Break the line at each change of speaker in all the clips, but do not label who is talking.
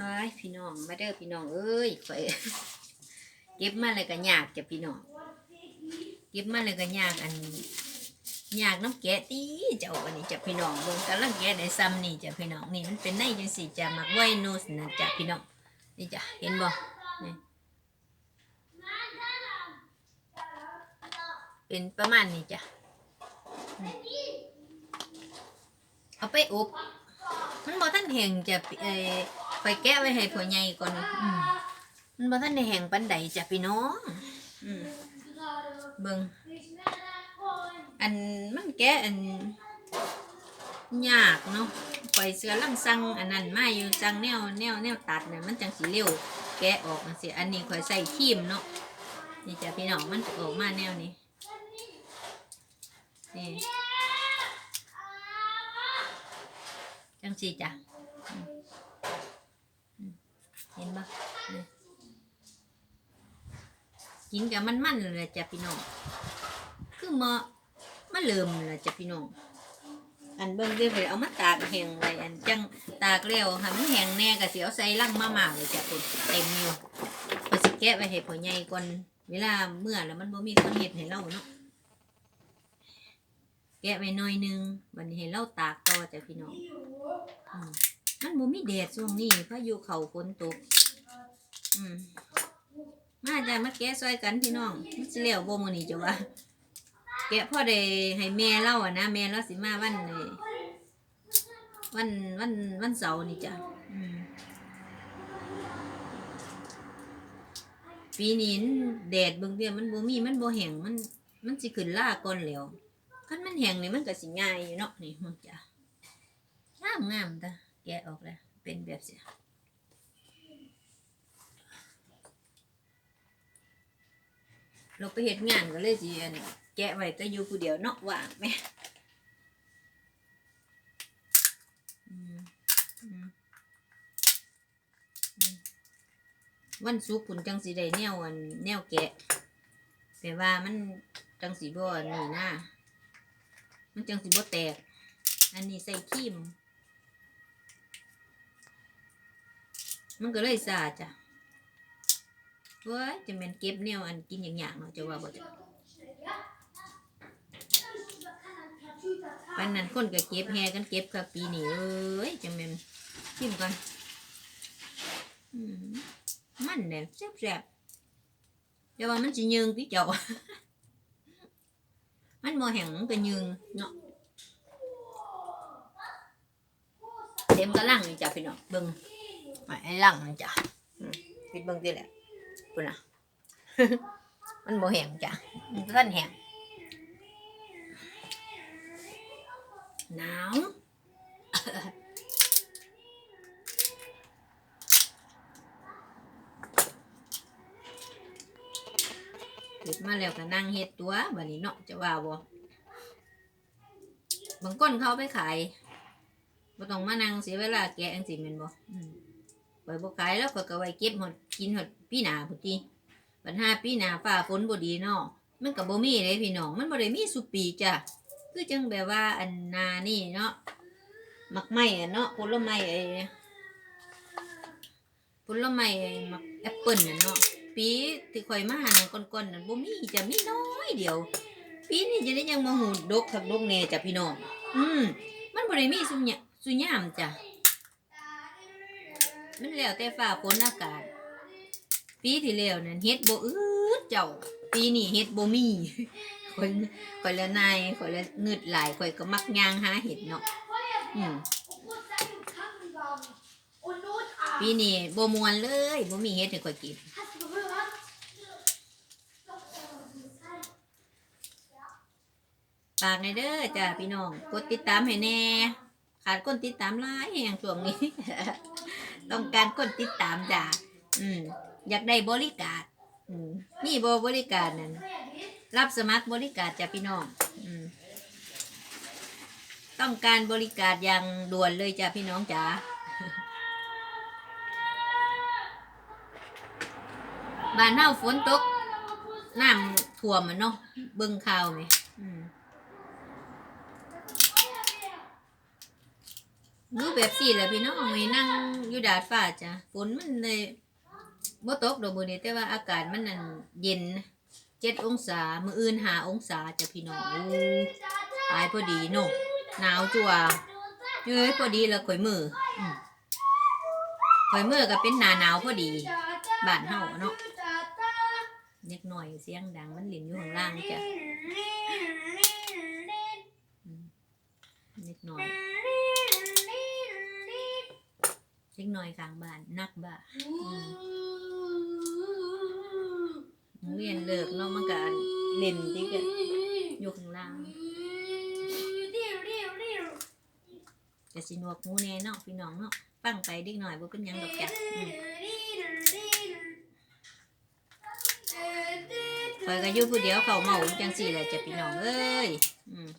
เฮ้ยพี่น้องมาเด้อพี่น้องเอ้ยข่อยเก็บมาเลยก็ยากจ้ะพี่น้องเก็บมาเลยก็ยากอันยากน้ำแกะตีเจ้าอันนี้จ้ะพี่น้องเบิ่งกำลังแกะได้ซ้ำนี่จ้ะพี่น้องนี่มันเป็นในจังสี่จ้ะมักไว้นูสนะจ้ะพี่น้องนี่จ้ะเห็นบ่นี่เป็นประมาณนี้จ้ะเอาไปอบมันบ่ทันแห้งจะเออ ไปแกะไว้ให้พ่อใหญ่ก่อนอืมมันบ่ทันได้แห้งปานใดจ้ะพี่น้องอืมเบิ่งอันมันแกะอันยากเนาะปล่อยเสือลังสั่งอันนั้นมาอยู่สั่งแนวแนวแนวตัดเนี่ยมันจังสีเร็วแกะออกจังสิอันนี้ข่อยใส่ครีมเนาะนี่จ้ะพี่น้องมันจะออกมาแนวนี้นี่จังสีจ้ะอืมอืม เห็นปะกินกับมันมันเลยจ้ะพี่น้อง คือมามาเริ่มและจ้ะพี่น้อง อันเบิ่งเด้อไปเอามาตากแห้งไว้อันจังตากแล้วให้มันแห้งแน่ก็เสิเอาใส่ลังมาม่าเลยจ้ะคุณเต็มอยู่ก็สิแกะไว้ให้พ่อใหญ่ก่อนเวลาเมื่อแล้วมันบ่มีคนเฮ็ดให้เราเนาะแกะไว้หน่อยนึงบันี้ให้เราตากต่อจ้ะพี่น้องอ มันบ่มีแดดช่วงนี้พายุเข้าฝนตก อืมมาจ้ะมาแกะซอยกันพี่น้องมันสิแล้วบ่มื้อนี้จ้ะว่าแกะพ่อได้ให้แม่เล่าอะนะแม่เล่าสิมาวันนี้วันวันวันเสาร์นี่จ้ะปีนี้แดดเบิ่งเดียวมันบ่มีมันบ่แห้งมัน มันสิขึ้นล่าก่อนแล้วคันมันแห้งนี่มันก็สิง่ายอยู่เนาะนี่มันจ้ะงามงามๆตา แกะออกแล้ว เป็นแบบเสียเราไปเฮ็ดงานก็เลยสิอันแกะไว้แต่อยู่ผู้เดียวเนาะว่างไหมวันศุกร์คุณจังสีได้แนวอันแนวแกะแต่ว่ามันจังสีบ่นี่นะมันจังสีบ่แตก อันนี้ใส่ครีม มันก็เลยสาจ้ะเว้ยจะแม่นเก็บแนวอันกินอย่างอย่างๆเนาะจะว่าบ่จะปันนั้นคนก็เก็บแฮกันเก็บกับปีนี้เอ้ยจังแม่นชิมก่อนมันเนี่ยแซ่บๆแต่ว่ามันสิยืงพี่เจ้ามันบ่แห้งก็ยืงเนาะเต็มกระลังจ้ะพี่น้องเบิ่ง ไอ้ลังนี่จ้ะอืมปิดเบิ่งติแหละปุ่นน่ะ มันบ่แห้งจ้ะมันก็ทันแห้งหนาวเฮ็ดมาแล้วก็นั่งเฮ็ดตัวบัดนี้เนาะจะว่าบ่บางคนเขาเอาไปขายบ่ต้องมานั่งเสียเวลาแกะจังซี่แม่นบ่ ข่อยบ่ขายแล้วก็ก็ไว้เก็บหดกินหดปีหนาพุ่นติปัญหาปีหนาฟ้าฝนบ่ดีเนาะมันก็บ่มีเลยพี่น้อง มันบ่ได้มีสุปีจ้ะ คือจังแบบว่าอันนานี่เนาะ มักไม้อะเนาะผลไม้ไอ้ผลไม้ไอ้มักแอปเปิ้ลน่ะเนาะ ปีที่ข่อยมาหาก่อนๆน่ะบ่มีจะมีน้อยเดียว ปีนี้จะได้ยังมาหูดกคักดกแน่จ้ะพี่น้อง อืมมันบ่ได้มีสุญญะสุญญามจ้ะ มันแล้วแต่ฟ้าฝนอากาศ ปีที่แล้วนั่นเฮ็ดบ่อืดเจ้า ปีนี้เฮ็ดบ่มีข่อยข่อยละนายข่อยละเงืดหลายข่อยก็มักย่างหาเห็ดเนาะอืมปีนี้บ่มวนเลยบ่มีเฮ็ดให้ข่อยกินฝากในอยเด้อจ้าพี่น้อง กดติดตามให้แน่ ขาดคนติดตามหลายแห่งช่วงนี้ ต้องการคนติดตามจ้าอืม อยากได้บริการอืมมีบ่บริการนั่นรับสมัครบริการจ้ะพี่น้อง อืมต้องการบริการอย่างด่วนเลยจ้ะพี่น้องจ๋าบ้านเฮาฝนตกน้ำท่วมมันเนาะเบิ่งข่าวไหม อืมมือแบบสี่แหละพี่น้องมีนั่งอยู่ดาดฟ้าจ้ะฝนมันเลยบ่ตกดอกบุนี้แต่ว่าอากาศมันนั่นเย็นเจ็ดองศามืออื่นหาองศาจ้ะพี่น้องอู้ตายพอดีเนาะหนาวจัวเอ้ยพอดีแล้วข่อยมือข่อยมือก็เป็นหนาหนาวพอดีบ้านเฮาเนาะเล็กหน่อยเสียงดังมันหลินอยู่ข้างล่างจ้ะเล็กหน่อยเล็กหน่อยกลางบ้านนักบ้าโรงเรียนเลิกเนาะมันก็เล่นที่กันอยู่ข้างล่างจะสิหนวกหมูแน่เนาะพี่น้องเนาะฟังไปเด็กหน่อยบ่เป็นหยังดอกจ้ะอืมคอยก็อยู่ผู้เดียวเขาเมาอยู่จังสี่แหละจ้ะพี่น้องเอ้ยอืม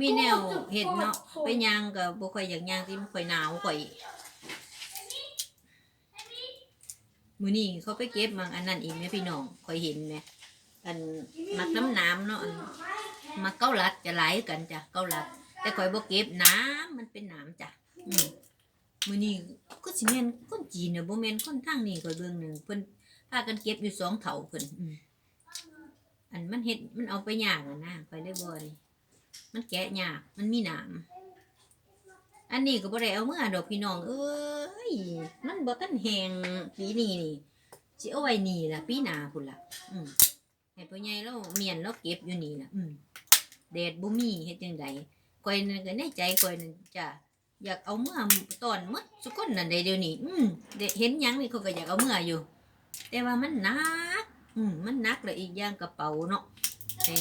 มีแนวเห็ดเนาะไปย่างก็บ่ค่อยอยากย่างที่มันค่อยหนาวค่อยมื้อนี้เขาไปเก็บมังอันนั้นอีกไหมพี่น้องค่อยเห็นไหมอันมักน้ำน้ำเนาะอันมักเก้าลัดจะไหลกันจ้ะเก้าลัด แต่ค่อยบ่เก็บน้ำมันเป็นน้ำจ้ะอืมมื้อนี้ก็สิแม่นคนจีนเน่ะบ่แม่นคนทางนี้ค่อยเบิ่งหนึ่งเพิ่นพากันเก็บอยู่สองเถาเพิ่นอันมันเฮ็ดมันเอาไปย่างอะนะค่อยเลยบ่นี่ มันแกะยาก มันมีหนามอันนี้ก็บ่ได้เอาเมื่อดอกพี่น้อง เอ้ย มันบ่ทันแหงปีนี้นี่สิเอาไว้นี่ล่ะปีหน้าพุ่นล่ะ อืมให้พ่อใหญ่เราเมียนเราเก็บอยู่นี่ล่ะ อืมแดดบ่มีเฮ็ดจังไดข่อยนั่นก็ในใจข่อยนั่นจ้ะอยากเอาเมื่อตอนหมดสุคนนั่นได้เดี๋ยวนี้ อืมได้เห็นยังนี่เขาก็อยากเอาเมื่ออยู่ แต่ว่ามันหนัก อืมมันหนักและอีกอย่างกระเป๋าเนาะไอ้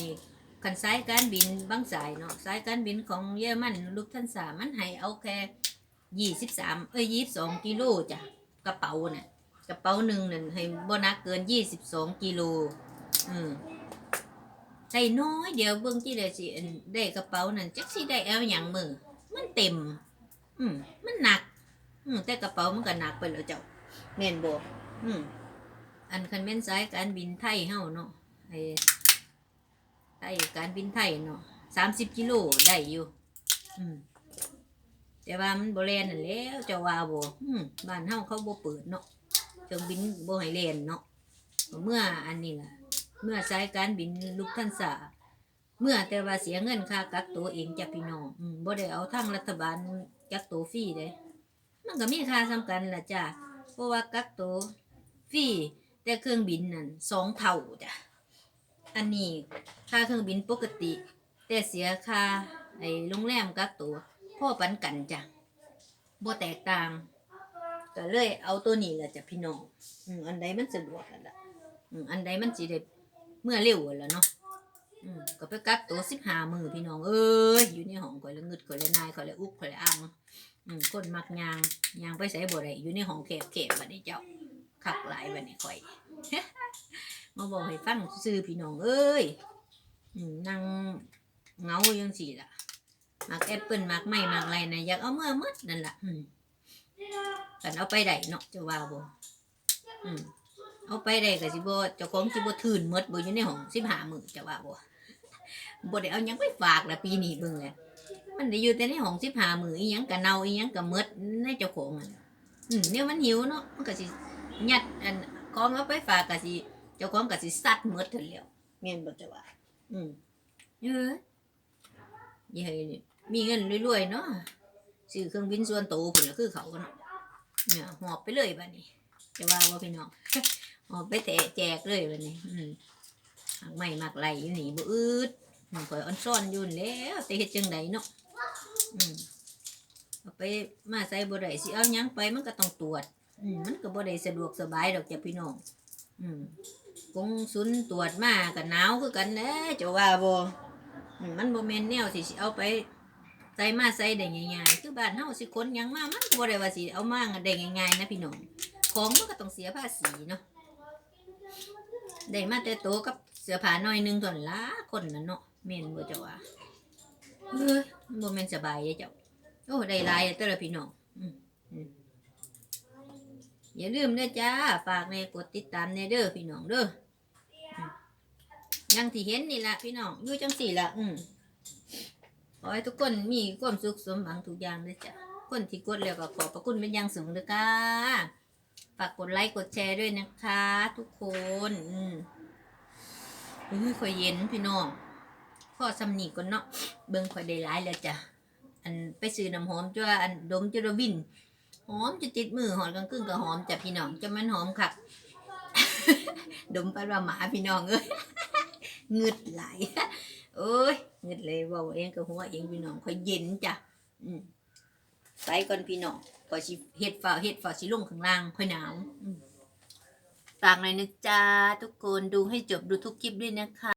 คันสายการบินบางสายเนาะสายการบินของเยอรมันลูกท่านสามันให้เอาแค่ยี่สิบสามเอ้ยยี่สิบสองกิโลจ้ะกระเป๋าน่ะกระเป๋าหนึ่งนั่นให้บนักเกินยี่สิบสองกิโลอืมใส่น้อยเดียวเบิ่งที่ได้สิได้กระเป๋านั่นจักสิได้เอาอย่างมือมันเต็ม อืมมันหนัก อืมแต่กระเป๋ามันก็หนักไปแล้วเจ้าแม่นบ่อืมอันคันแม่นสายการบินไทยเฮาเนาะไอ้ ไทยการบินไทยเนาะสามสิบกิโลได้อยู่อืมแต่ว่ามันโบแลนนั่นแล้วจะว่าบ่อืมบ้านเฮาเขาบ่เปิดเนาะเครื่องบินบ่ให้แล่นเนาะเมื่ออันนี้ล่ะ เมื่อสายการบินลูกท่านสาเมื่อแต่ว่าเสียเงินค่ากักตัวเองจะพี่น้องบ่ได้เอาทางรัฐบาลกักตัวฟรีเด้มันก็มีค่าสำคัญล่ะจ้ะเพราะว่ากักตัวฟรีแต่เครื่องบินนั่นสองเท่าจ้ะ อันนี้ค่าเครื่องบินปกติ แต่เสียค่าไอ้โรงแรมกักตัวพ่อปันกันจ้ะบ่แตกต่างก็เลยเอาตัวนี้แหละจ้ะพี่น้องอืมอันใดมันสะดวกกันละอืมอันใดมันสิได้เมื่อเร็วอะล่ะเนาะอืมก็ไปกักตัวสิบห้ามือพี่น้องเอ้ยอยู่ในห้องข่อยละงึดข่อยละนายข่อยละอุบข่อยละอังอืมคนมักยางยางไปใส่บ่ได้อยู่ในห้องแคบๆบัดนี้เจ้าคักหลายบัดนี้ข่อย มาบอกให้ฟังซื้อพี่น้องเอ้ยนั่งเงายังสี่ล่ะมักแอปเปิลมักไม่มักอะไรนะอยากเอาเมื่อหมดนั่นล่ะอืมกันเอาไปได้เนาะจะว่าบ่อืมเอาไปได้ก็สิบ่เจ้าของสิบ่ทื่นมดบ่อยู่ในห้องสิบห้ามื้อจะว่าบ่บ่ได้เอาหยังไปฝากละปีนี้เบิ่งแหละมันได้อยู่แต่ในห้องสิบห้ามื้ออีหยังก็เน่าอีหยังก็หมดในเจ้าของอะอืมเนี่ยมันหิวเนาะมันก็สิยัดอันของเอาไปฝากก็สิ จ้าของก็สิซัดหมดเถอะแล้วแม่นบ่จะว่า อืมเอออย่าให้มีเงินรวยๆเนาะซื้อเครื่องบินส่วนตัวพุ่นละคือเขาเนาะเนี่ยหอบไปเลยบัดนี้จะว่าบ่าพี่น้องหอบไปแตะแจกเลยบัดนี้อืมหักไม่มักไหลอยู่นี่บ่อืดมันข่อยอ่อนซ่อนอยู่นแล้วแต่เฮ็ดจังไดเนาะอืมเอาไปมาใส่บ่ได้สิเอายังไปมันก็ต้องตรวจ อืมมันก็บ่ได้สะดวกสบายดอกจ้ะพี่น้อง อืม กงสุนตรวจมากับหนาวคือกันเด้เจ้าว่าบ่มันบ่แม่นแนวสิสิเอาไปใส่มาใส่ได้ง่ายๆคือบ้านเฮาสิคนยังมามันบ่ได้ว่าสิเอามาได้ง่ายๆนะพี่น้องของมันก็ต้องเสียภาษีเนาะได้มาแต่โตกับเสื้อผ้าน้อยนึงเท่านั้นล่ะคนนั้นเนาะแม่นบ่เจ้าว่าเฮ้ยบ่แม่นสบายเด้เจ้าโอ้ได้หลายแต่ละพี่น้องอืออย่าลืมเด้อจ้า ฝากในกดติดตามในเด้อพี่น้องเด้อ ยังที่เห็นนี่แหละพี่น้องอยู่จังสี่ละอืมขอให้ทุกคนมีความสุขสมหวังทุกอย่างเลยจ้ะคนที่กดแล้วก็ขอบพระคุณเป็นอย่างสูงเลยค่ะฝากกดไลค์กดแชร์ด้วยนะคะ ทุกคน อืมเฮ้ยข่อยเย็นพี่น้องพ่อสำนีก่อนเนาะเบิ่งข่อยได้หลายแล้วจ้ะอันไปซื้อน้ำหอมจ้าอันดมจุลวินหอมจะติดมือหอมกลางคืนก็หอมจ้ะพี่น้องจะมันหอมค่ะ ดมไปว่าหมาพี่น้องเอ้ย เงืดไหลโอ้ยเงืดเลยว่าเองกับหัวเองพี่น้องค่อยเย็นจ้ะอืมไปก่อนพี่น้องก่อนสิเฮ็ดฝ่าเฮ็ดฝ่าสิลงข้างล่างค่อยหนาวฝากหน่อยนะจ๊ะทุกคนดูให้จบดูทุกคลิปด้วยนะคะ